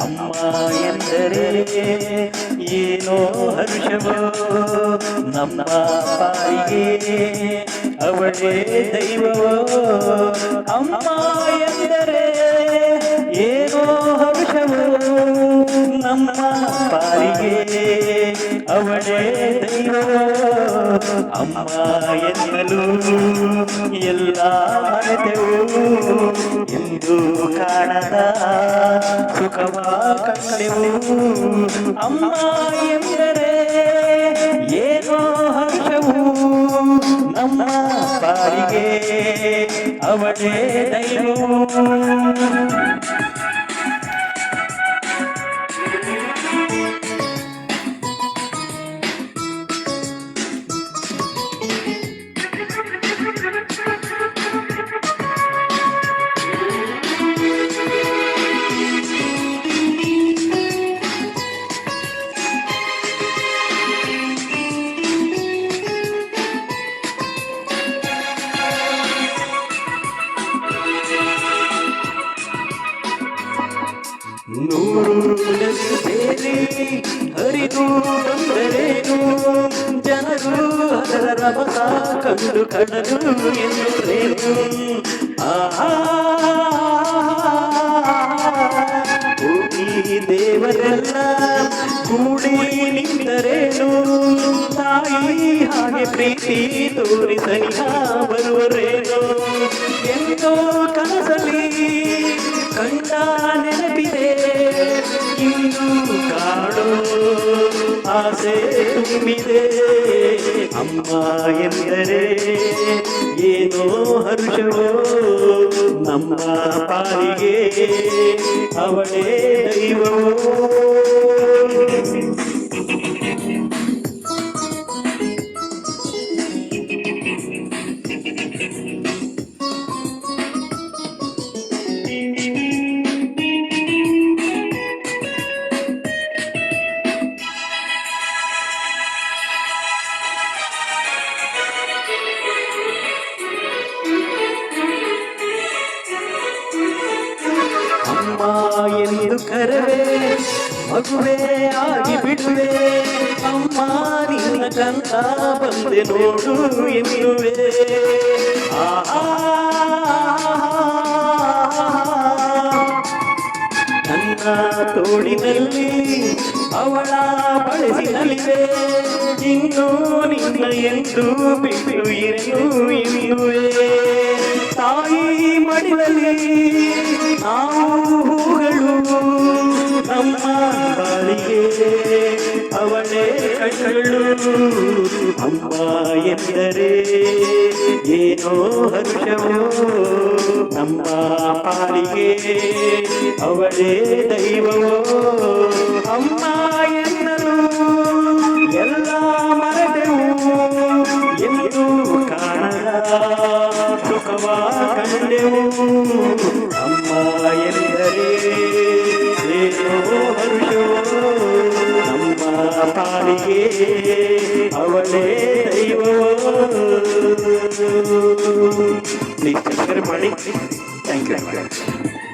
ಅಮ್ಮ ಎಂದರೆ ಏನೋ ಹರ್ಷವೋ ನಮ್ಮ ಪಾಲಿಗೆ ಅವಳೇ ದೈವವೋ ಅಮ್ಮ ಎಂದರೆ ಪಾಲಿಗೆ ಅವಳೇ ದೈವ, ಅಮ್ಮ ಎನ್ನಲು ಎಲ್ಲ ಮರೆತೆವು ಎಂದು ಕಾಣದ ಸುಖವ ಕಂಡೆವು. ಅಮ್ಮ ಎಂದರೆ ಏನೋ ಹರ್ಷವು. ನಮ್ಮ ಪಾಲಿಗೆ ಅವಳೇ ದೈವವು ನೂರು ಸೇರಿ ಹರಿದು ಬಂದರೇನು? ಜನರು ಅದರ ರಮಸ ಕಂಡು ಕಡಲು ಎನ್ನುತ್ತೇನು? ಆಹಾ! ದೇವರೆಲ್ಲ ಕೂಡಿ ನಿಂತರೇನು? ತಾಯಿ ಹಾಗೆ ಪ್ರೀತಿ ತೋರಿ ಸನಿಹ ಬರುವರೇನು? ಎಂದೋ ಕನಸಲಿ ಕಂಡ ನೆನಪಿದೆ ಇಂದು ಕಾಡೋ ಆಸೆ ತುಂಬಿದೆ. ಅಮ್ಮ ಎಂದರೆ ಏನೋ ಹರ್ಷವೋ ನಮ್ಮ ಪಾಲಿಗೆ ಅವಳೇ ದೈವವೋ. ಕರವೇ ಮಗುವೇ ಆಗಿ ಬಿಡುವೆ ಅಮ್ಮ ನಿನ್ನ ಕಂತ ಬಂದೆ ನೋಡು ಎನ್ನುವೆ ನನ್ನ ತೋಳಿನಲ್ಲಿ ಅವಳ ಬಳಸಿನಲ್ಲಿದೆ ಇನ್ನು ನಿನ್ನ ಎಂದು ಬಿಟ್ಟು ಇರೆನು ಎನ್ನುವೆ ತಾಯಿ ಮಡಿಲಲ್ಲಿ ನಾವು ಶ್ರೀ ಏನೋ ಹರ್ಷವು ನಮ್ಮ ಪಾಲಿಗೆ ಅವಳೇ ದೈವವೋ ಅಮ್ಮ ಎನ್ನರು ಎಲ್ಲ ಮರೆತೆವು ಎಲ್ಲೂ ಕಾಣದ ಸುಖವ ಕಂಡೆವು ಅಮ್ಮ ಎಂದರೆ ಏನೋ ಹರ್ಷವು ನಮ್ಮ ಪಾಲಿಗೆ Please take ceremony. Thank you. Thank you.